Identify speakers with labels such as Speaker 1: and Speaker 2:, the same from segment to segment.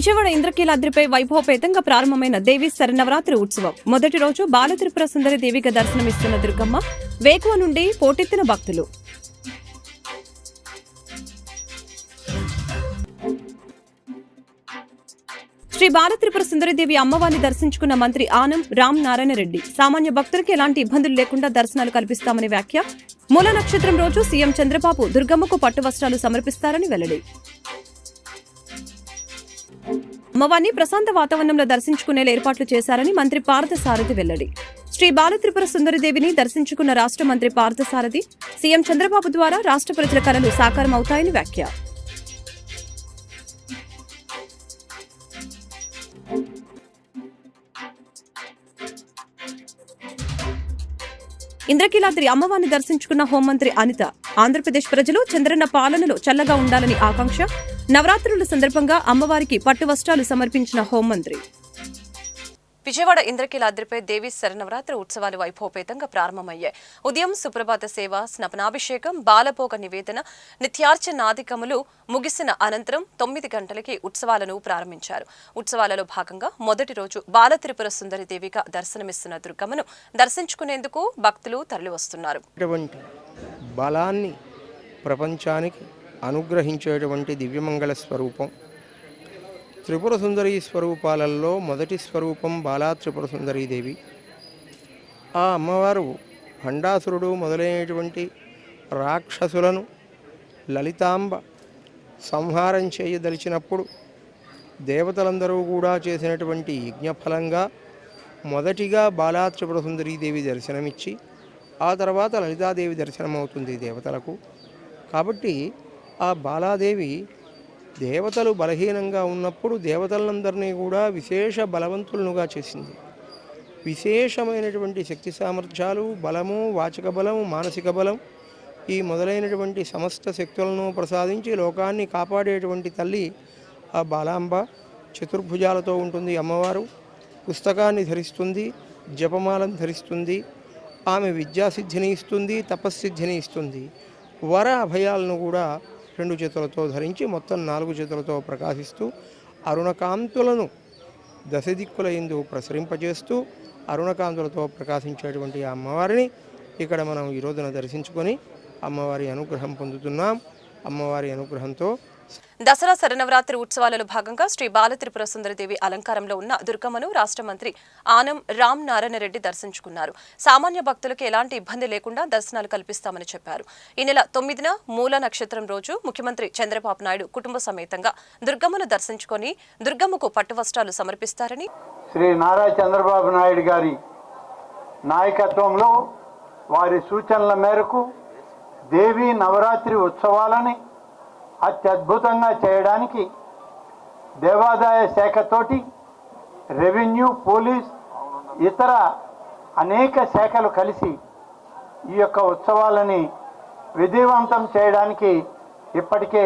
Speaker 1: విజయవాడ ఇంద్రకీలాద్రిపై వైభవపేతంగా ప్రారంభమైన దేవి శరనవరాత్రి ఉత్సవం. మొదటి రోజు బాలత్రిపుర సుందరి దేవిగా దర్శనమిస్తున్న దుర్గమ్మ వేకువ నుండి పోటెత్తిన భక్తులు. శ్రీ బాలత్రిపుర సుందరిదేవి అమ్మవారిని దర్శించుకున్న మంత్రి ఆనం రామ్ నారాయణ రెడ్డి. సామాన్య భక్తులకు ఎలాంటి ఇబ్బందులు లేకుండా దర్శనాలు కల్పిస్తామని వ్యాఖ్య. మూల నక్షత్రం రోజు సీఎం చంద్రబాబు దుర్గమ్మకు పట్టు వస్త్రాలు సమర్పిస్తారని వెల్లడి. అమ్మవారిని ప్రశాంత వాతావరణంలో దర్శించుకునేలా ఏర్పాట్లు చేశారని మంత్రి పార్థసారథి వెల్లడి. శ్రీ బాలత్రిపుర సుందరిదేవిని దర్శించుకున్న రాష్ట్ర మంత్రి పార్థసారథి సీఎం చంద్రబాబు ద్వారా రాష్ట్ర ప్రజల కళలు సాకారం అవుతాయని వ్యాఖ్య. ఇంద్రకీలాద్రి అమ్మవారిని దర్శించుకున్న హోంమంత్రి అనిత ఆంధ్రప్రదేశ్ ప్రజలు చంద్రన్న పాలనలో చల్లగా ఉండాలని ఆకాంక్ష నవరాత్రుల సందర్భంగా అమ్మవారికి పట్టు వస్త్రాలు సమర్పించిన హోంమంత్రి. విజయవాడ ఇంద్రకీలాద్రిపై దేవి శరనవరాత్రి ఉత్సవాలు వైభవపేతంగా ప్రారంభమయ్యాయి. ఉదయం సుప్రభాత సేవ స్నపనాభిషేకం బాలభోగ నివేదన నిత్యార్చనాదికములు ముగిసిన అనంతరం తొమ్మిది గంటలకి ఉత్సవాలను ప్రారంభించారు. ఉత్సవాలలో భాగంగా మొదటి రోజు బాలత్రిపుర సుందరి దేవిగా దర్శనమిస్తున్న దుర్గమ్మను దర్శించుకునేందుకు భక్తులు తరలివస్తున్నారు.
Speaker 2: ప్రపంచానికి అనుగ్రహించేటువంటి దివ్యమంగళ స్వరూపం. త్రిపుర సుందరి స్వరూపాలలో మొదటి స్వరూపం బాలా త్రిపుర సుందరీ దేవి. ఆ అమ్మవారు భండాసురుడు మొదలైనటువంటి రాక్షసులను లలితాంబ సంహారం చేయదలిచినప్పుడు దేవతలందరూ కూడా చేసినటువంటి యజ్ఞఫలంగా మొదటిగా బాలా త్రిపుర సుందరీదేవి దర్శనమిచ్చి ఆ తర్వాత లలితాదేవి దర్శనమవుతుంది దేవతలకు. కాబట్టి ఆ బాలాదేవి దేవతలు బలహీనంగా ఉన్నప్పుడు దేవతలందరినీ కూడా విశేష బలవంతులనుగా చేసింది. విశేషమైనటువంటి శక్తి సామర్థ్యాలు బలము వాచక బలము మానసిక బలం ఈ మొదలైనటువంటి సమస్త శక్తులను ప్రసాదించి లోకాన్ని కాపాడేటువంటి తల్లి ఆ బాలాంబ చతుర్భుజాలతో ఉంటుంది అమ్మవారు. పుస్తకాన్ని ధరిస్తుంది జపమాలను ధరిస్తుంది ఆమె విద్యాసిద్ధిని ఇస్తుంది తపస్సిద్ధిని ఇస్తుంది. వర అభయాలను కూడా రెండు చేతులతో ధరించి మొత్తం నాలుగు చేతులతో ప్రకాశిస్తూ అరుణకాంతులను దశ దిక్కుల ఎందు ప్రసరింపజేస్తూ అరుణకాంతులతో ప్రకాశించేటువంటి అమ్మవారిని ఇక్కడ మనం ఈ రోజున దర్శించుకొని అమ్మవారి అనుగ్రహం పొందుతున్నాం. అమ్మవారి అనుగ్రహంతో
Speaker 1: దసరా శరణవరాత్రి ఉత్సవాలలో భాగంగా శ్రీ బాలత్రిపుర సుందరదేవి అలంకారంలో ఉన్న దుర్గమ్మను రాష్ట్ర మంత్రి ఆనం రామ్ నారాయణ రెడ్డి దర్శించుకున్నారు. సామాన్య భక్తులకు ఎలాంటి ఇబ్బంది లేకుండా దర్శనాలు కల్పిస్తామని చెప్పారు. ఈ నెల తొమ్మిదిన మూల నక్షత్రం రోజు ముఖ్యమంత్రి చంద్రబాబు నాయుడు కుటుంబ సమేతంగా దుర్గమ్మను దర్శించుకొని దుర్గమ్మకు పట్టు వస్త్రాలు సమర్పిస్తారని
Speaker 3: శ్రీ నారా చంద్రబాబు నాయుడు గారి నాయకత్వంలో వారి సూచనల మేరకు దేవి నవరాత్రి ఉత్సవాలని అత్యద్భుతంగా చేయడానికి దేవాదాయ శాఖతోటి రెవెన్యూ పోలీస్ ఇతర అనేక శాఖలు కలిసి ఈ యొక్క ఉత్సవాలని విజయవంతం చేయడానికి ఇప్పటికే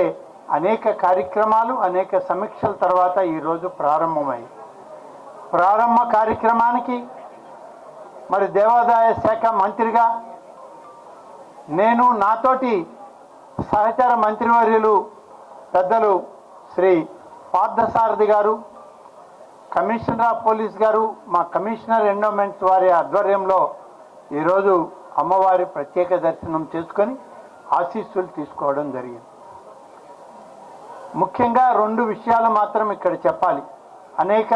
Speaker 3: అనేక కార్యక్రమాలు అనేక సమీక్షల తర్వాత ఈరోజు ప్రారంభమయ్యాయి. ప్రారంభ కార్యక్రమానికి మరి దేవాదాయ శాఖ మంత్రిగా నేను నాతోటి సహచార మంత్రివర్యులు పెద్దలు శ్రీ పార్థసారథి గారు కమిషనర్ ఆఫ్ పోలీస్ గారు మా కమిషనర్ ఎండోమెంట్స్ వారి ఆధ్వర్యంలో ఈరోజు అమ్మవారి ప్రత్యేక దర్శనం చేసుకొని ఆశీస్సులు తీసుకోవడం జరిగింది. ముఖ్యంగా రెండు విషయాలు మాత్రం ఇక్కడ చెప్పాలి. అనేక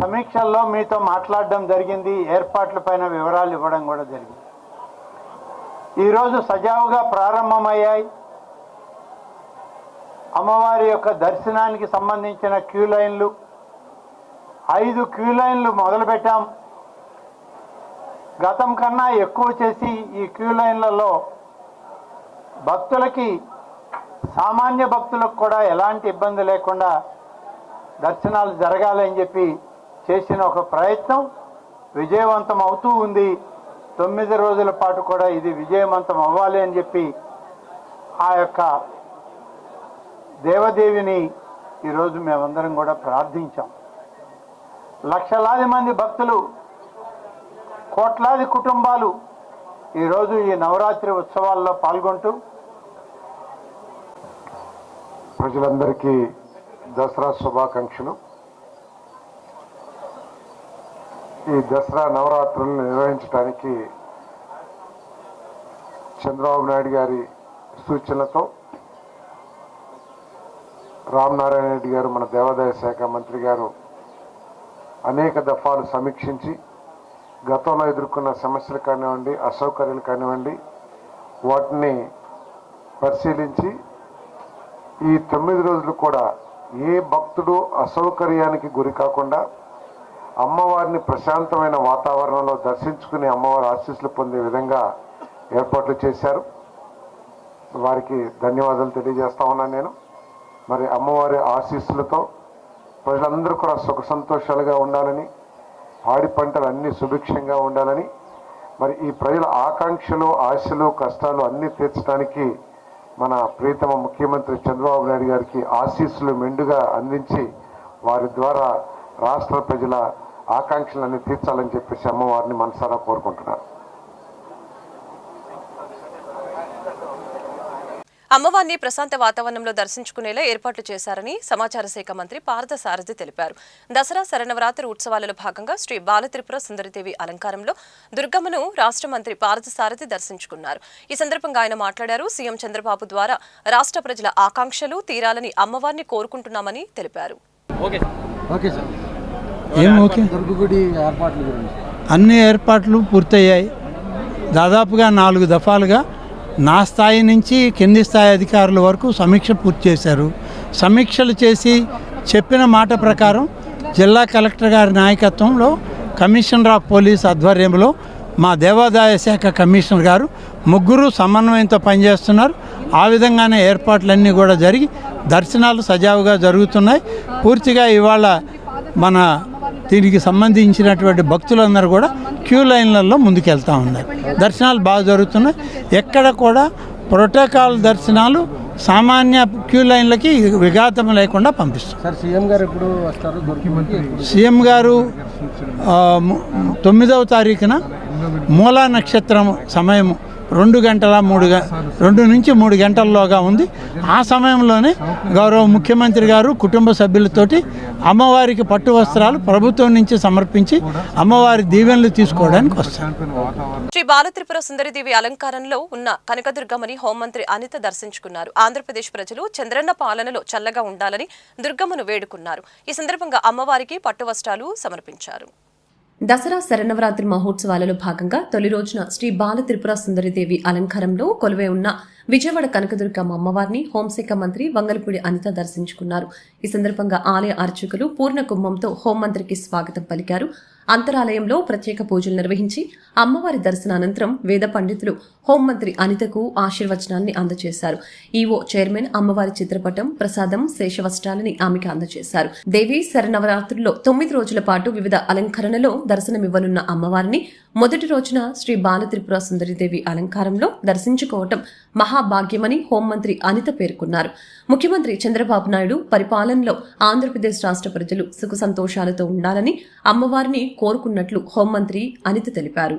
Speaker 3: సమీక్షల్లో మీతో మాట్లాడడం జరిగింది ఏర్పాట్ల పైన వివరాలు ఇవ్వడం కూడా జరిగింది. ఈరోజు సజావుగా ప్రారంభమయ్యాయి. అమ్మవారి యొక్క దర్శనానికి సంబంధించిన క్యూ లైన్లు. ఐదు క్యూ లైన్లు మొదలుపెట్టాం. గతం కన్నా ఎక్కువ చేసి ఈ క్యూ లైన్లలో భక్తులకి సామాన్య భక్తులకు కూడా ఎలాంటి ఇబ్బంది లేకుండా దర్శనాలు జరగాలని చెప్పి చేసిన ఒక ప్రయత్నం విజయవంతం అవుతూ ఉంది. తొమ్మిది రోజుల పాటు కూడా ఇది విజయవంతం అవ్వాలి అని చెప్పి ఆ యొక్క దేవదేవిని ఈరోజు మేమందరం కూడా ప్రార్థించాం. లక్షలాది మంది భక్తులు కోట్లాది కుటుంబాలు ఈరోజు ఈ నవరాత్రి ఉత్సవాల్లో పాల్గొంటూ
Speaker 4: ప్రజలందరికీ దసరా శుభాకాంక్షలు. ఈ దసరా నవరాత్రులను నిర్వహించడానికి చంద్రబాబు నాయుడు గారి సూచనలతో రామనారాయణ రెడ్డి గారు మన దేవాదాయ శాఖ మంత్రి గారు అనేక దఫాలు సమీక్షించి గతంలో ఎదుర్కొన్న సమస్యలు కానివ్వండి అసౌకర్యాలు కానివ్వండి వాటిని పరిశీలించి ఈ తొమ్మిది రోజులు కూడా ఏ భక్తుడు అసౌకర్యానికి గురి కాకుండా అమ్మవారిని ప్రశాంతమైన వాతావరణంలో దర్శించుకుని అమ్మవారి ఆశీస్సులు పొందే విధంగా ఏర్పాట్లు చేశారు. వారికి ధన్యవాదాలు తెలియజేస్తా ఉన్నాను నేను. మరి అమ్మవారి ఆశీస్సులతో ప్రజలందరూ కూడా సుఖ సంతోషాలుగా ఉండాలని పాడి పంటలు అన్ని సుభిక్షంగా ఉండాలని మరి ఈ ప్రజల ఆకాంక్షలు ఆశలు కష్టాలు అన్నీ తీర్చడానికి మన ప్రీతమ ముఖ్యమంత్రి చంద్రబాబు నాయుడు గారికి ఆశీస్సులు మెండుగా అందించి వారి ద్వారా రాష్ట్ర ప్రజల ఆకాంక్షలన్నీ తీర్చాలని చెప్పేసి అమ్మవారిని మనసారా కోరుకుంటున్నాను
Speaker 1: అమ్మవారిని ప్రశాంత వాతావరణంలో దర్శించుకునేలా ఏర్పాట్లు చేశారని సమాచార శాఖ మంత్రి పార్థ సారథి తెలిపారు. దసరా శరణవరాత్రి ఉత్సవాలలో భాగంగా శ్రీ బాలత్రిపుర సుందరిదేవి అలంకారంలో దుర్గమ్మను రాష్ట్ర మంత్రి పార్థ సారథి దర్శించుకున్నారు. ఈ సందర్భంగా ఆయన మాట్లాడారు. సీఎం చంద్రబాబు ద్వారా రాష్ట్ర ప్రజల ఆకాంక్షలు తీరాలని అమ్మవారిని కోరుకుంటున్నామని తెలిపారు.
Speaker 5: Okay sir.
Speaker 6: ఏం ఓకే.
Speaker 5: దుర్గగుడి ఏర్పాట్ల గురించి.
Speaker 6: అన్ని ఏర్పాట్లు పూర్తయ్యాయి. దాదాపుగా నాలుగు దఫాలుగా నా స్థాయి నుంచి కింది స్థాయి అధికారుల వరకు సమీక్ష పూర్తి చేశారు. సమీక్షలు చేసి చెప్పిన మాట ప్రకారం జిల్లా కలెక్టర్ గారి నాయకత్వంలో కమిషనర్ ఆఫ్ పోలీస్ ఆధ్వర్యంలో మా దేవాదాయ శాఖ కమిషనర్ గారు ముగ్గురు సమన్వయంతో పనిచేస్తున్నారు. ఆ విధంగానే ఏర్పాట్లన్నీ కూడా జరిగి దర్శనాలు సజావుగా జరుగుతున్నాయి. పూర్తిగా ఇవాళ మన దీనికి సంబంధించినటువంటి భక్తులందరూ కూడా క్యూ లైన్లలో ముందుకెళ్తూ ఉన్నారు. దర్శనాలు బాగా జరుగుతున్నాయి. ఎక్కడ కూడా ప్రోటోకాల్ దర్శనాలు సామాన్య క్యూ లైన్లకి విఘాతం లేకుండా పంపిస్తాం.
Speaker 5: సార్ సీఎం గారు ఎప్పుడు వస్తారు?
Speaker 6: సీఎం గారు తొమ్మిదవ తారీఖున మూలా నక్షత్రం సమయం రెండు గంటల మూడు రెండు నుంచి మూడు గంటల్లోగా ఉంది. ఆ సమయంలోనే గౌరవ ముఖ్యమంత్రి గారు కుటుంబ సభ్యులతోటి అమ్మవారికి పట్టు వస్త్రాలు ప్రభుత్వం నుంచి సమర్పించి అమ్మవారి దీవెనలు తీసుకోవడానికి వస్తారు.
Speaker 1: శ్రీ బాలత్రిపుర సుందరిదేవి అలంకారంలో ఉన్న కనకదుర్గమ్మని హోంమంత్రి అనిత దర్శించుకున్నారు. ఆంధ్రప్రదేశ్ ప్రజలు చంద్రన్న పాలనలో చల్లగా ఉండాలని దుర్గమ్మను వేడుకున్నారు. ఈ సందర్భంగా అమ్మవారికి పట్టు వస్త్రాలు సమర్పించారు. దసరా శరణవరాత్రి మహోత్సవాలలో భాగంగా తొలి రోజున శ్రీ బాల త్రిపుర సుందరిదేవి అలంకారంలో కొలువై ఉన్న విజయవాడ కనకదుర్గమ్మ అమ్మవారిని హోంశాఖ మంత్రి వంగలపూడి అనిత దర్శించుకున్నారు. ఈ సందర్భంగా ఆలయ అర్చకులు పూర్ణ కుంభంతో హోంమంత్రికి స్వాగతం పలికారు. అంతరాలయంలో ప్రత్యేక పూజలు నిర్వహించి అమ్మవారి దర్శనానంతరం వేద పండితులు హోంమంత్రి అనితకు ఆశీర్వచనాన్ని అందజేశారు ఈవో చైర్మన్ అమ్మవారి చిత్రపటం ప్రసాదం శేషవస్త్రాలని ఆమెకు అందజేశారు దేవి శరణవరాత్రుల్లో తొమ్మిది రోజుల పాటు వివిధ అలంకరణలో దర్శనమివ్వనున్న అమ్మవారిని మొదటి రోజున శ్రీ బాలత్రిపుర సుందరిదేవి అలంకారంలో దర్శించుకోవటం మహాభాగ్యమని హోంమంత్రి అనిత పేర్కొన్నారు. ముఖ్యమంత్రి చంద్రబాబు నాయుడు పరిపాలనలో ఆంధ్రప్రదేశ్ రాష్ట్ర ప్రజలు సుఖ సంతోషాలతో ఉండాలని అమ్మవారిని కోరుకున్నట్లు హోంమంత్రి అనిత తెలిపారు.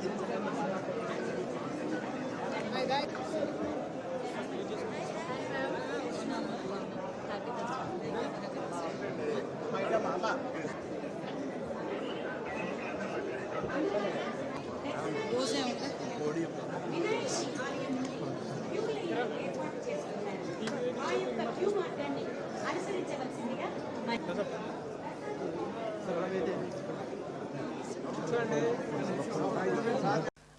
Speaker 7: పక్కది
Speaker 8: అనుసరించవలసిందిగా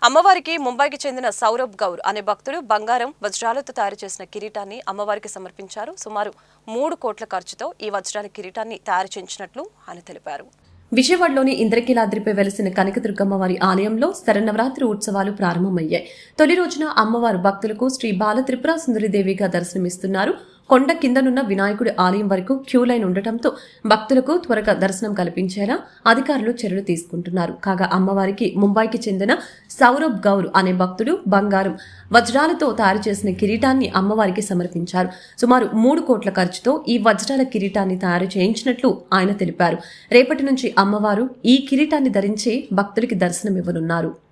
Speaker 9: అమ్మవారికి ముంబైకి చెందిన సౌరభ్ గౌర్ అనే భక్తుడు బంగారం వజ్రాలతో తయారు చేసిన కిరీటాన్ని అమ్మవారికి సమర్పించారు. సుమారు మూడు కోట్ల ఖర్చుతో ఈ వజ్రాల కిరీటాన్ని తయారు చేయించినట్లు ఆయన తెలిపారు. విజయవాడలోని ఇంద్రకీలాద్రిపై వెలిసిన కనకదుర్గమ్మ వారి ఆలయంలో శరన్నవరాత్రి ఉత్సవాలు ప్రారంభమయ్యాయి. తొలి రోజున అమ్మవారు భక్తులకు శ్రీ బాల త్రిపుర సుందరిదేవిగా దర్శనమిస్తున్నారు. కొండ కిందనున్న వినాయకుడి ఆలయం వరకు క్యూ లైన్ ఉండటంతో భక్తులకు త్వరగా దర్శనం కల్పించేలా అధికారులు చర్యలు తీసుకుంటున్నారు. కాగా అమ్మవారికి ముంబైకి చెందిన సౌరభ్ గౌర్ అనే భక్తుడు బంగారం వజ్రాలతో తయారు చేసిన కిరీటాన్ని అమ్మవారికి సమర్పించారు. సుమారు మూడు కోట్ల ఖర్చుతో ఈ వజ్రాల కిరీటాన్ని తయారు చేయించినట్లు ఆయన తెలిపారు. రేపటి నుంచి అమ్మవారు ఈ కిరీటాన్ని ధరించి భక్తుడికి దర్శనమివ్వనున్నారు.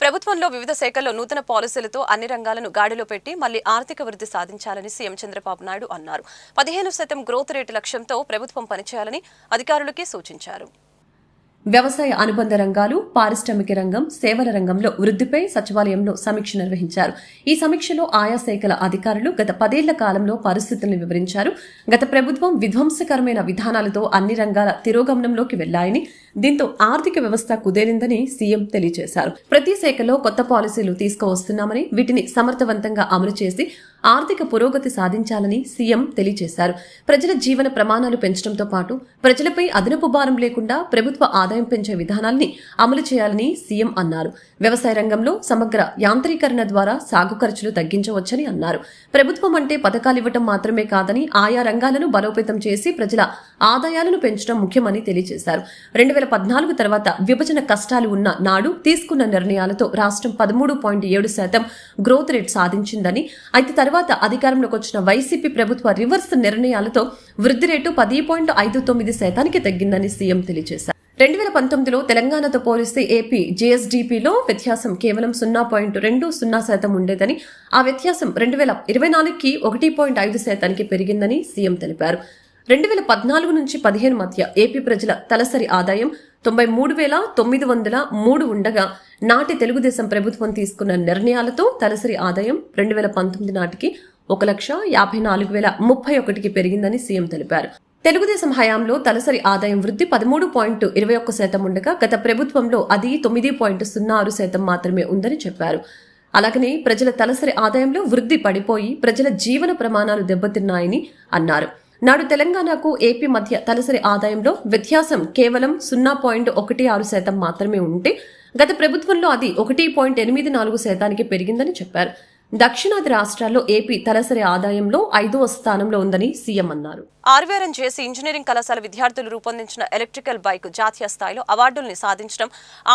Speaker 9: ప్రభుత్వంలో వివిధ శాఖల్లో నూతన పాలసీలతో అన్ని రంగాలను గాడిలో పెట్టి మళ్ళీ ఆర్థిక వృద్ధి సాధించాలని సీఎం చంద్రబాబు నాయుడు అన్నారు. పదిహేను శాతం గ్రోత్ రేటు లక్ష్యంతో ప్రభుత్వం పనిచేయాలని అధికారులకి సూచించారు. వ్యవసాయ అనుబంధ రంగాలు పారిశ్రామిక రంగం సేవల రంగంలో వృద్ధిపై సచివాలయంలో సమీక్ష నిర్వహించారు. ఈ సమీక్షలో ఆయా శాఖల అధికారులు గత పదేళ్ళ కాలంలో పరిస్థితులను వివరించారు. గత ప్రభుత్వం విధ్వంసకరమైన విధానాలతో అన్ని రంగాల తిరోగమనంలోకి వెళ్ళాయని దీంతో ఆర్థిక వ్యవస్థ కుదేలిందని సీఎం తెలియజేశారు. ప్రతి శాఖలో కొత్త పాలసీలు తీసుకువస్తున్నామని వీటిని సమర్థవంతంగా అమలు చేసి ఆర్థిక పురోగతి సాధించాలని సీఎం తెలియజేశారు. ప్రజల జీవన ప్రమాణాలు పెంచడంతో పాటు ప్రజలపై అదనపు భారం లేకుండా ప్రభుత్వ ఆదాయం పెంచే విధానాల్ని అమలు చేయాలని సీఎం అన్నారు. వ్యవసాయ రంగంలో సమగ్ర యాంత్రీకరణ ద్వారా సాగు ఖర్చులు తగ్గించవచ్చని అన్నారు. ప్రభుత్వం అంటే పథకాలు ఇవ్వటం మాత్రమే కాదని ఆయా రంగాలను బలోపేతం చేసి ప్రజల ఆదాయాలను పెంచడం ముఖ్యమని తెలియజేశారు. రెండు వేల పద్నాలుగు తర్వాత విభజన కష్టాలు ఉన్న నాడు తీసుకున్న నిర్ణయాలతో రాష్ట్రం పదమూడు పాయింట్ ఏడు శాతం గ్రోత్ రేట్ సాధించిందని అయితే తర్వాత అధికారంలోకి వచ్చిన వైసీపీ ప్రభుత్వ రివర్స్ నిర్ణయాలతో వృద్ధి రేటు పది పాయింట్ ఐదు తొమ్మిది శాతానికి తగ్గిందని సీఎం తెలియజేశారు. రెండు వేల పంతొమ్మిదిలో తెలంగాణతో పోలిస్తే ఏపీ జీఎస్డీపీలో వ్యత్యాసం కేవలం సున్నా పాయింట్ రెండు సున్నా శాతం ఉండేదని ఆ వ్యత్యాసం రెండు వేల ఇరవై నాలుగుకి ఒకటి పాయింట్ ఐదు శాతానికి పెరిగిందని సీఎం తెలిపారు. రెండు వేల పద్నాలుగు నుంచి పదిహేను మధ్య ఏపీ ప్రజల తలసరి ఆదాయం తొంభై మూడు వేల తొమ్మిది వందల మూడు ఉండగా నాటి తెలుగుదేశం ప్రభుత్వం తీసుకున్న నిర్ణయాలతో తలసరి ఆదాయం రెండు వేల పంతొమ్మిది నాటికి ఒక లక్ష యాభై నాలుగు వేల ముప్పై ఒకటికి పెరిగిందని సీఎం తెలిపారు. తెలుగుదేశం హయాంలో తలసరి ఆదాయం వృద్ధి పదమూడు పాయింట్ ఇరవై ఒక్క శాతం ఉండగా గత ప్రభుత్వంలో అది తొమ్మిది పాయింట్ సున్నా ఆరు శాతం మాత్రమే ఉందని చెప్పారు. అలాగనే ప్రజల తలసరి ఆదాయంలో వృద్ధి పడిపోయి ప్రజల జీవన ప్రమాణాలు దెబ్బతిన్నాయని అన్నారు. నాడు తెలంగాణకు ఏపీ మధ్య తలసరి ఆదాయంలో వ్యత్యాసం కేవలం సున్నా పాయింట్ ఒకటి ఆరు శాతం మాత్రమే ఉంటే గత ప్రభుత్వంలో అది ఒకటి పాయింట్ ఎనిమిది నాలుగు శాతానికి పెరిగిందని చెప్పారు. దక్షిణాది రాష్ట్రాల్లో ఏపీ తలసరి ఆదాయంలో ఐదవ స్థానంలో ఉందని సీఎం అన్నారు. ఆర్వీఆర్ఎన్ చేసి ఇంజనీరింగ్ కళాశాల విద్యార్థులు రూపొందించిన ఎలక్ట్రికల్ బైక్ జాతీయ స్థాయిలో అవార్డుల్ని సాధించడం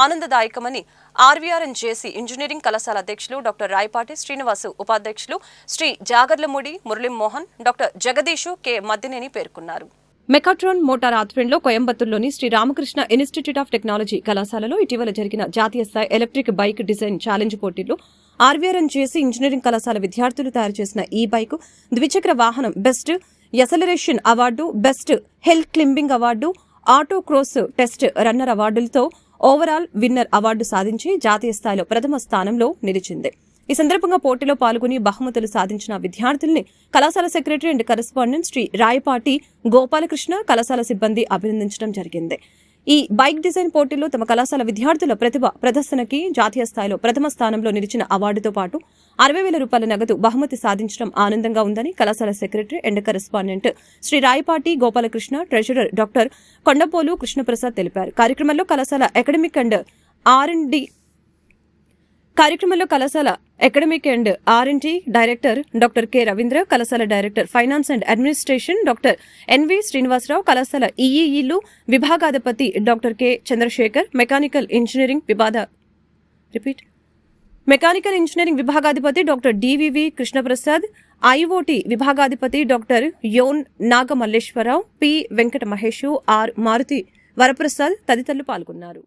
Speaker 9: ఆనందదాయకమని ఆర్వీఆర్ఎం చేసి ఇంజనీరింగ్ కళాశాల అధ్యక్షులు డాక్టర్ రాయపాటి శ్రీనివాసు ఉపాధ్యక్షులు శ్రీ జాగర్లముడి మురళీమోహన్ డాక్టర్ జగదీషు కె మద్దినేని పేర్కొన్నారు. మెకాట్రాన్ మోటార్ ఆధ్వర్యంలో కోయంబత్తూరులోని Sri Ramakrishna institute of technology కళాశాలలో ఇటీవల జరిగిన జాతీయ స్థాయి ఎలక్ట్రిక్ బైక్ డిజైన్ ఛాలెంజ్ పోటీల్లో ఆర్వీఆర్ఎన్ చేసి ఇంజనీరింగ్ కళాశాల విద్యార్థులు తయారు చేసిన ఈ బైక్ ద్విచక్ర వాహనం best acceleration award best hill climbing award auto cross test runner అవార్డులతో overall winner award సాధించి జాతీయ స్థాయిలో ప్రథమ స్థానంలో నిలిచింది. ఈ సందర్భంగా పోటీలో పాల్గొని బహుమతులు సాధించిన విద్యార్థుల్ని కళాశాల secretary and correspondent Shri Rayapati Gopalakrishna కళాశాల సిబ్బంది అభినందించడం జరిగింది. ఈ బైక్ డిజైన్ పోటీలో తమ కళాశాల విద్యార్థుల ప్రతిభ ప్రదర్శనకి జాతీయ స్థాయిలో ప్రథమ స్థానంలో నిలిచిన అవార్డుతో పాటు అరవై వేల రూపాయల నగదు బహుమతి సాధించడం ఆనందంగా ఉందని కళాశాల secretary and correspondent Shri Rayapati Gopalakrishna treasurer doctor Kondapolu Krishnaprasad తెలిపారు. కార్యక్రమంలో కళాశాల academic and R and D కార్యక్రమంలో కళాశాల academic and R and D director doctor K Ravindra కళాశాల director finance and administration doctor N V Srinivasarao కళాశాల ఈఈఈలు విభాగాధిపతి doctor K Chandrasekhar mechanical engineering విభాద repeat. Mechanical engineering విభాగాధిపతి doctor D V V Krishnaprasad IOT విభాగాధిపతి doctor యోన్ Nagamalleswararao P Venkata Mahesh R Maruthi Varaprasad తదితరులు పాల్గొన్నారు.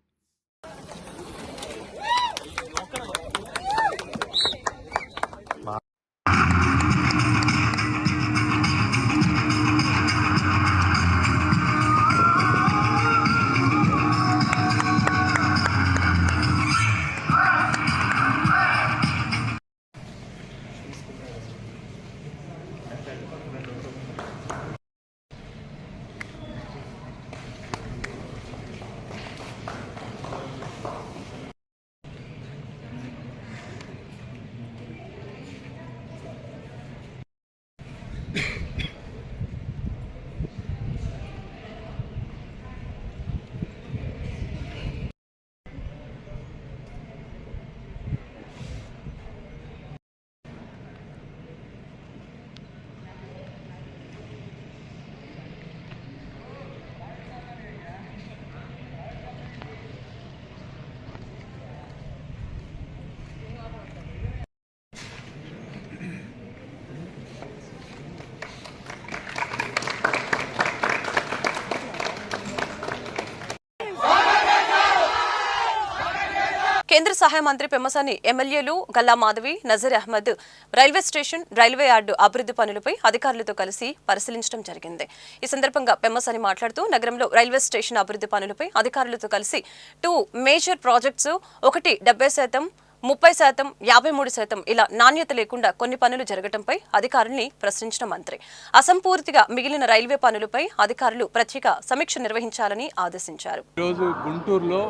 Speaker 1: కేంద్ర సహాయ మంత్రి పెమ్మసాని ఎమ్మెల్యేలు Galla Madhavi Nazeer Ahmed railway station railway yard అభివృద్ధి పనులపై అధికారులతో కలిసి పరిశీలించడం జరిగింది. ఈ సందర్భంగా పెమ్మసాని మాట్లాడుతూ నగరంలో రైల్వే స్టేషన్ అభివృద్ధి పనులపై అధికారులతో కలిసి టూ మేజర్ ప్రాజెక్ట్స్ ఒకటి డెబ్బై శాతం ముప్పై శాతం యాభై మూడు శాతం ఇలా నాణ్యత లేకుండా కొన్ని పనులు జరగటంపై అధికారుల్ని ప్రశ్నించిన మంత్రి. అసంపూర్తిగా మిగిలిన రైల్వే పనులపై అధికారులు ప్రత్యేక సమీక్ష నిర్వహించాలని ఆదేశించారు.
Speaker 8: ఈరోజు గుంటూరులో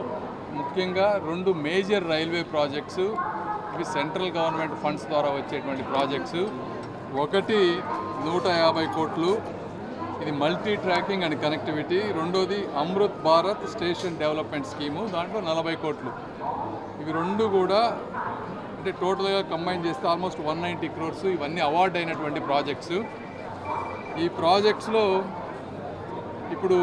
Speaker 8: ముఖ్యంగా రెండు మేజర్ రైల్వే ప్రాజెక్ట్స్ ఇవి సెంట్రల్ గవర్నమెంట్ ఫండ్స్ ద్వారా వచ్చేటువంటి ప్రాజెక్ట్స్. ఒకటి నూట యాభై కోట్లు ఇది మల్టీ ట్రాకింగ్ అండ్ కనెక్టివిటీ. రెండోది Amrit Bharat station development scheme దాంట్లో నలభై కోట్లు. ఇవి రెండు కూడా అంటే టోటల్గా కంబైన్ చేస్తే ఆల్మోస్ట్ వన్ నైంటీ క్రోర్స్ ఇవన్నీ అవార్డ్ అయినటువంటి ప్రాజెక్ట్స్ ఈ ప్రాజెక్ట్స్లో ఇప్పుడు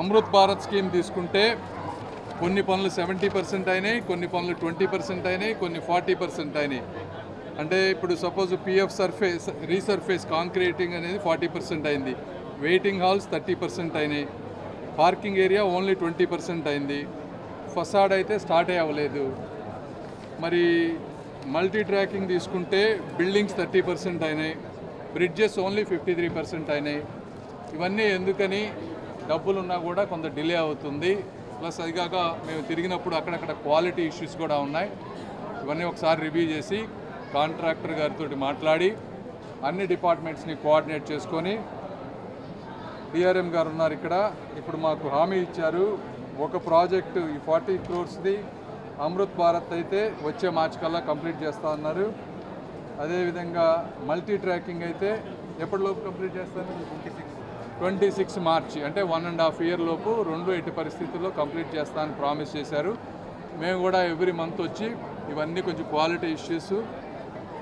Speaker 8: అమృత్ భారత్ స్కీమ్ తీసుకుంటే కొన్ని పనులు సెవెంటీ పర్సెంట్ అయినాయి కొన్ని పనులు ట్వంటీ పర్సెంట్ అయినాయి కొన్ని ఫార్టీ పర్సెంట్ అయినాయి. అంటే ఇప్పుడు suppose PF surface resurface concreting అనేది ఫార్టీ పర్సెంట్ అయింది. వెయిటింగ్ హాల్స్ థర్టీ పర్సెంట్ అయినాయి. Parking area only twenty percent అయింది. ఫసాడ్ అయితే స్టార్ట్ అవ్వలేదు మరి మల్టీ ట్రాకింగ్ తీసుకుంటే బిల్డింగ్స్ థర్టీ పర్సెంట్ అయినాయి. Bridges only fifty three percent అయినాయి. ఇవన్నీ ఎందుకని? డబ్బులు ఉన్నా కూడా కొంత డిలే అవుతుంది. ప్లస్ అదిగాక మేము తిరిగినప్పుడు అక్కడక్కడ క్వాలిటీ ఇష్యూస్ కూడా ఉన్నాయి. ఇవన్నీ ఒకసారి రివ్యూ చేసి కాంట్రాక్టర్ గారితో మాట్లాడి అన్ని డిపార్ట్మెంట్స్ని కోఆర్డినేట్ చేసుకొని డిఆర్ఎం గారు ఉన్నారు ఇక్కడ. ఇప్పుడు మాకు హామీ ఇచ్చారు. ఒక ప్రాజెక్టు ఈ ఫార్టీ క్రోర్స్ది అమృత్ భారత్ అయితే వచ్చే మార్చి కల్లా కంప్లీట్ చేస్తా ఉన్నారు అదేవిధంగా మల్టీ ట్రాకింగ్ అయితే ఎప్పటిలోపు కంప్లీట్ చేస్తారు? Twenty six March. అంటే వన్ అండ్ హాఫ్ ఇయర్ లోపు రెండు ఎట్టి పరిస్థితుల్లో కంప్లీట్ చేస్తానని ప్రామిస్ చేశారు. మేము కూడా ఎవ్రీ మంత్ వచ్చి ఇవన్నీ కొంచెం క్వాలిటీ ఇష్యూస్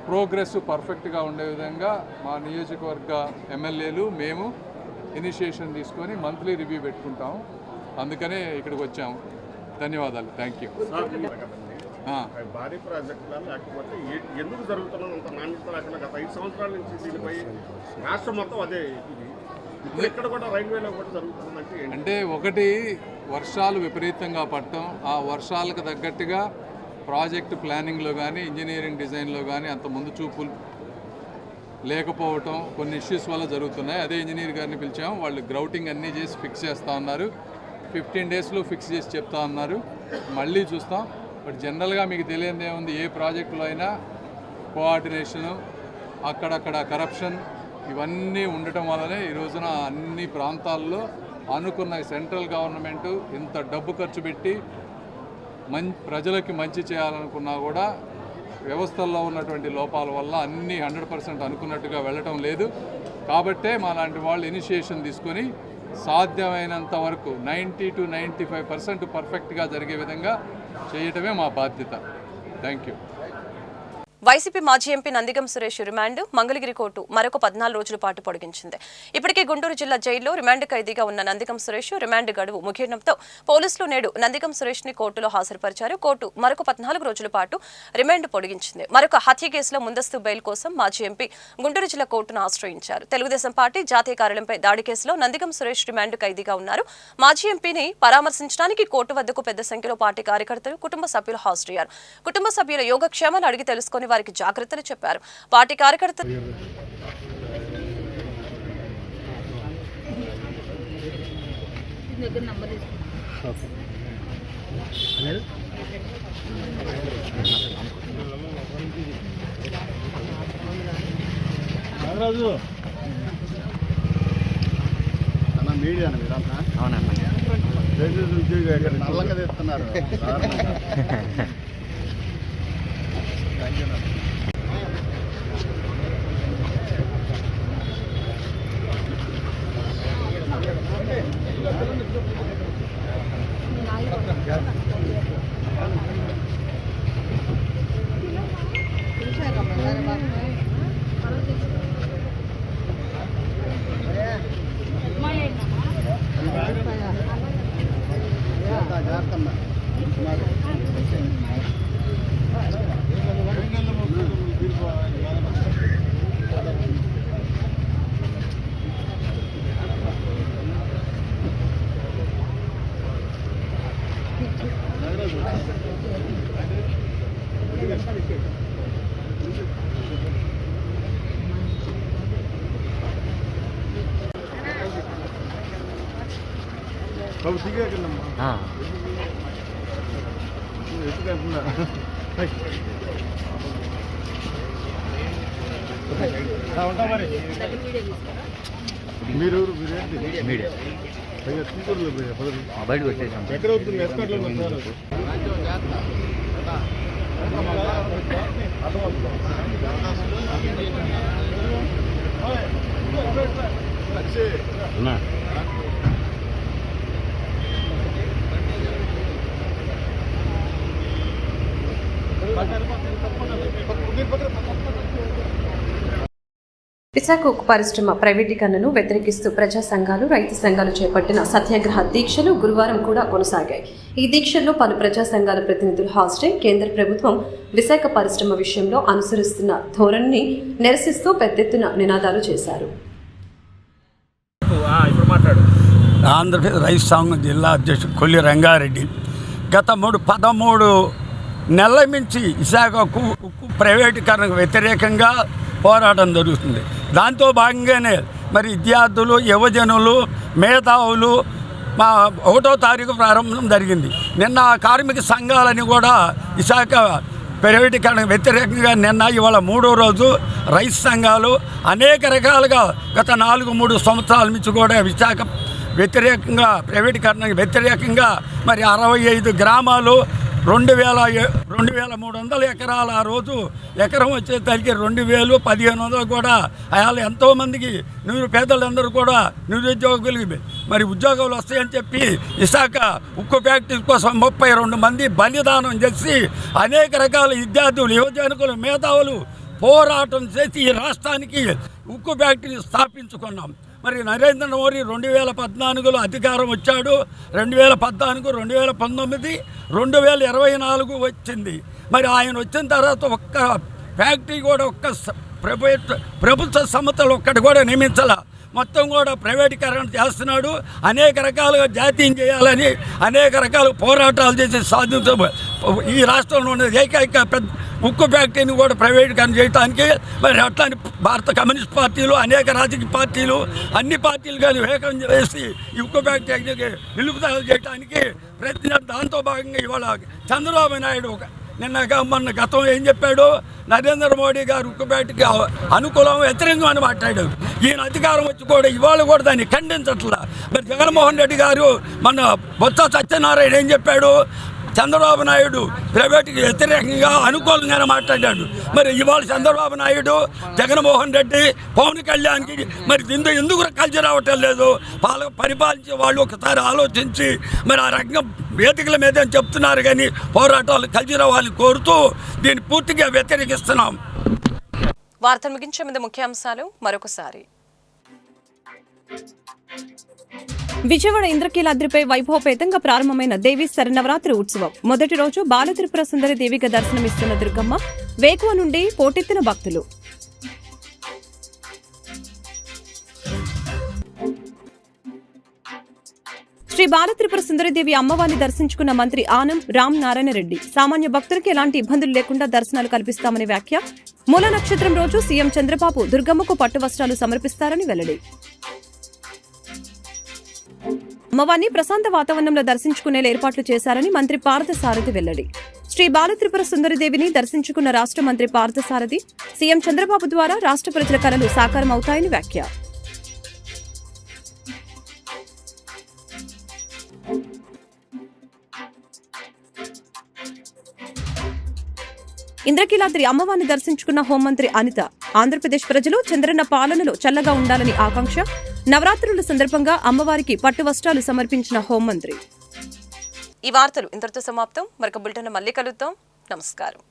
Speaker 8: ప్రోగ్రెస్ పర్ఫెక్ట్గా ఉండే విధంగా మా నియోజకవర్గ ఎమ్మెల్యేలు మేము ఇనిషియేషన్ తీసుకొని మంత్లీ రివ్యూ పెట్టుకుంటాము. అందుకనే ఇక్కడికి వచ్చాము ధన్యవాదాలు. థ్యాంక్ యూ
Speaker 7: భారీ ప్రాజెక్టులా లేకపోతే ఎందుకు జరుగుతున్నంత నాణ్యత లేకుండా గత ఐదు సంవత్సరాల నుంచి దీనిపై రాష్ట్రం మొత్తం అదే ఇది. ఇప్పుడు ఇక్కడ కూడా రైల్వేలో కూడా జరుగుతుందంటే ఏంటి?
Speaker 8: అంటే ఒకటి వర్షాలు విపరీతంగా పడటం. ఆ వర్షాలకు తగ్గట్టుగా ప్రాజెక్ట్ ప్లానింగ్లో కానీ ఇంజనీరింగ్ డిజైన్లో కానీ అంత ముందు చూపులు లేకపోవటం కొన్ని ఇష్యూస్ వల్ల జరుగుతున్నాయి. అదే ఇంజనీర్ గారిని పిలిచాము వాళ్ళు గ్రౌటింగ్ అన్నీ చేసి ఫిక్స్ చేస్తూ ఉన్నారు. ఫిఫ్టీన్ డేస్లో ఫిక్స్ చేసి చెప్తా ఉన్నారు మళ్ళీ చూస్తాం. బట్ జనరల్గా మీకు తెలియదు ఏముంది? ఏ ప్రాజెక్టులో అయినా కోఆర్డినేషను అక్కడక్కడ కరప్షన్ ఇవన్నీ ఉండటం వల్లనే ఈ రోజున అన్ని ప్రాంతాల్లో అనుకున్న సెంట్రల్ గవర్నమెంట్ ఇంత డబ్బు ఖర్చు పెట్టి మం ప్రజలకి మంచి చేయాలనుకున్నా కూడా వ్యవస్థల్లో ఉన్నటువంటి లోపాల వల్ల అన్నీ హండ్రెడ్ పర్సెంట్ అనుకున్నట్టుగా వెళ్ళటం లేదు. కాబట్టే మా లాంటి వాళ్ళు ఇనిషియేషన్ తీసుకొని సాధ్యమైనంత వరకు ninety two ninety five percent పర్ఫెక్ట్గా జరిగే విధంగా చేయటమే మా బాధ్యత. థ్యాంక్ యూ
Speaker 1: వైసీపీ మాజీ MP Nandigam Suresh remand Mangalagiri court మరొక పద్నాలుగు రోజుల పాటు పొడిగించింది. ఇప్పటికే గుంటూరు జిల్లా జైల్లో రిమాండ్ ఖైదీగా ఉన్న నందిగం సురేష్ రిమాండ్ గడువు ముగియడంతో పోలీసులు నేడు నందిగం సురేష్ని కోర్టులో హాజరుపరిచారు. కోర్టు మరొక పద్నాలుగు రోజుల పాటు రిమాండ్ పొడిగించింది. మరొక హత్య కేసులో ముందస్తు బెయిల్ కోసం మాజీ ఎంపీ గుంటూరు జిల్లా కోర్టును ఆశ్రయించారు. తెలుగుదేశం పార్టీ జాతీయ కార్యాలయంపై దాడి కేసులో నందిగం సురేష్ రిమాండ్ ఖైదీగా ఉన్నారు. మాజీ ఎంపీని పరామర్శించడానికి కోర్టు వద్దకు పెద్ద సంఖ్యలో పార్టీ కార్యకర్తలు కుటుంబ సభ్యులు హాజరయ్యారు. కుటుంబ సభ్యుల యోగక్షేమాలు అడిగి తెలుసుకుని వారికి జాగ్రత్తలు చెప్పారు. పార్టీ కార్యకర్తలు
Speaker 3: నల్లగా తెస్తున్నారు
Speaker 7: ఎత్తుకెళ్తున్నా ఉంటా మరి మీరు మీరేంటి మీడియా పైగా తీసుకురు
Speaker 10: బయటకు వచ్చేసాం.
Speaker 7: ఎక్కడ అవుతుంది ఎస్కాట్లో
Speaker 1: ఉక్కు పరిశ్రమ ప్రైవేటీకరణను వ్యతిరేకిస్తూ ప్రజా సంఘాలు రైతు సంఘాలు చేపట్టిన సత్యాగ్రహ దీక్షలు గురువారం కూడా కొనసాగాయి. ఈ దీక్షల్లో పలు ప్రజా సంఘాల ప్రతినిధులు హాజరై కేంద్ర ప్రభుత్వం విశాఖ పరిశ్రమ విషయంలో అనుసరిస్తున్న ధోరణిని నిరసిస్తూ పెద్దెత్తున నినాదాలు చేశారు.
Speaker 11: ఆంధ్రప్రదేశ్ రైతు సంఘం జిల్లా అధ్యక్షుడు కొల్లి రంగారెడ్డి గత మూడు పదమూడు నెలల నుంచి విశాఖకు ఉక్కు ప్రైవేటీకరణకు వ్యతిరేకంగా పోరాటం జరుగుతుంది. దాంతో భాగంగానే మరి విద్యార్థులు యువజనులు మేధావులు మా ఒకటో తారీఖు ప్రారంభం జరిగింది. నిన్న కార్మిక సంఘాలని కూడా విశాఖ ప్రైవేటీకరణ వ్యతిరేకంగా నిన్న ఇవాళ మూడో రోజు రైతు సంఘాలు అనేక రకాలుగా గత నాలుగు మూడు సంవత్సరాల నుంచి కూడా విశాఖ వ్యతిరేకంగా ప్రైవేటీకరణకు వ్యతిరేకంగా మరి అరవై ఐదు గ్రామాలు రెండు వేల రెండు వేల మూడు వందల ఎకరాలు ఆ రోజు ఎకరం వచ్చేసరికి రెండు వేలు పదిహేను వందలు కూడా. అయాలు ఎంతోమందికి నిరుపేదలందరూ కూడా నిరుద్యోగులకి మరి ఉద్యోగాలు వస్తాయని చెప్పి విశాఖ ఉక్కు ఫ్యాక్టరీ కోసం ముప్పై రెండు మంది బలిదానం చేసి అనేక రకాల విద్యార్థులు యువజనకులు మేధావులు పోరాటం చేసి ఈ రాష్ట్రానికి ఉక్కు ఫ్యాక్టరీ స్థాపించుకున్నాం. మరి నరేంద్ర మోడీ రెండు వేల పద్నాలుగులో అధికారం వచ్చాడు రెండు వేల పద్నాలుగు రెండు వేల పంతొమ్మిది రెండు వేల ఇరవై నాలుగు వచ్చింది. మరి ఆయన వచ్చిన తర్వాత ఒక్క ఫ్యాక్టరీ కూడా ఒక్క ప్రభుత్వ ప్రభుత్వ సంస్థలు ఒక్కటి కూడా నియమించాల. మొత్తం కూడా ప్రైవేటీకరణ చేస్తున్నాడు. అనేక రకాలుగా జాతీయం చేయాలని అనేక రకాల పోరాటాలు చేసి సాధించ ఈ రాష్ట్రంలో ఉన్న ఏకైక పెద్ద ఉక్కు ఫ్యాక్టరీని కూడా ప్రైవేటీకరణ చేయడానికి మరి అట్లాంటి భారత కమ్యూనిస్ట్ పార్టీలు అనేక రాజకీయ పార్టీలు అన్ని పార్టీలు కానీ వేగం చేసి ఈ ఉక్కు ఫ్యాక్టరీకి నిలుపుదల చేయడానికి ప్రయత్నం దాంతో భాగంగా ఇవాళ చంద్రబాబు నాయుడు ఒక నిన్న మొన్న గతం ఏం చెప్పాడు? నరేంద్ర మోడీ గారు ఉక్కుబేటకి అనుకూలం వ్యతిరేకం అని మాట్లాడాడు. ఈయన అధికారం వచ్చి కూడా ఇవాళ కూడా దాన్ని ఖండించట్లా. మరి జగన్మోహన్ రెడ్డి గారు మన బొత్స సత్యనారాయణ ఏం చెప్పాడు? చంద్రబాబు నాయుడు ప్రైవేట్కి వ్యతిరేకంగా అనుకూలంగానే మాట్లాడాడు. మరి ఇవాళ చంద్రబాబు నాయుడు జగన్మోహన్ రెడ్డి పవన్ కళ్యాణ్కి మరి ఇందు ఎందుకు కలిసి రావటం లేదు. వాళ్ళ పరిపాలించే వాళ్ళు ఒకసారి ఆలోచించి మరి ఆ రకంగా వేదికల మీద చెప్తున్నారు కానీ పోరాటాలు కలిసి రావాలని కోరుతూ దీన్ని పూర్తిగా వ్యతిరేకిస్తున్నాం.
Speaker 1: వార్తలు ముగించే ముందు ముఖ్యాంశాలు మరొకసారి. విజయవాడ ఇంద్రకీలాద్రిపై వైభవపేతంగా ప్రారంభమైన దేవి శరనవరాత్రి ఉత్సవం. మొదటి రోజు బాలత్రిపుర సుందరి దేవిగా దర్శనమిస్తున్న దుర్గమ్మ వేకువ నుండి పోటెత్తిన భక్తులు. శ్రీ బాలత్రిపుర సుందరిదేవి అమ్మవారిని దర్శించుకున్న మంత్రి ఆనం రామ్ నారాయణ రెడ్డి. సామాన్య భక్తులకు ఎలాంటి ఇబ్బందులు లేకుండా దర్శనాలు కల్పిస్తామని వ్యాఖ్య. మూల నక్షత్రం రోజు సీఎం చంద్రబాబు దుర్గమ్మకు పట్టు వస్త్రాలు సమర్పిస్తారని వెల్లడి. అమ్మవారిని ప్రశాంత వాతావరణంలో దర్శించుకునేలా ఏర్పాట్లు చేశారని మంత్రి పార్థసారథి వెల్లడి. శ్రీ బాలత్రిపుర సుందరిదేవిని దర్శించుకున్న రాష్ట్ర మంత్రి పార్థసారథి సీఎం చంద్రబాబు ద్వారా రాష్ట్ర ప్రజల కలలు సాకారం అవుతాయని వ్యాఖ్య. ఇంద్రకీలాద్రి అమ్మవారిని దర్శించుకున్న హోంమంత్రి అనిత ఆంధ్రప్రదేశ్ ప్రజలు చంద్రన్న పాలనలో చల్లగా ఉండాలని ఆకాంక్ష నవరాత్రుల సందర్భంగా అమ్మవారికి పట్టు వస్త్రాలు సమర్పించిన హోంమంత్రి. ఈ వార్తలు ఇంతటితో సమాప్తం. మరొక బులెటిన్ మళ్ళీ కలుద్దాం. నమస్కారం.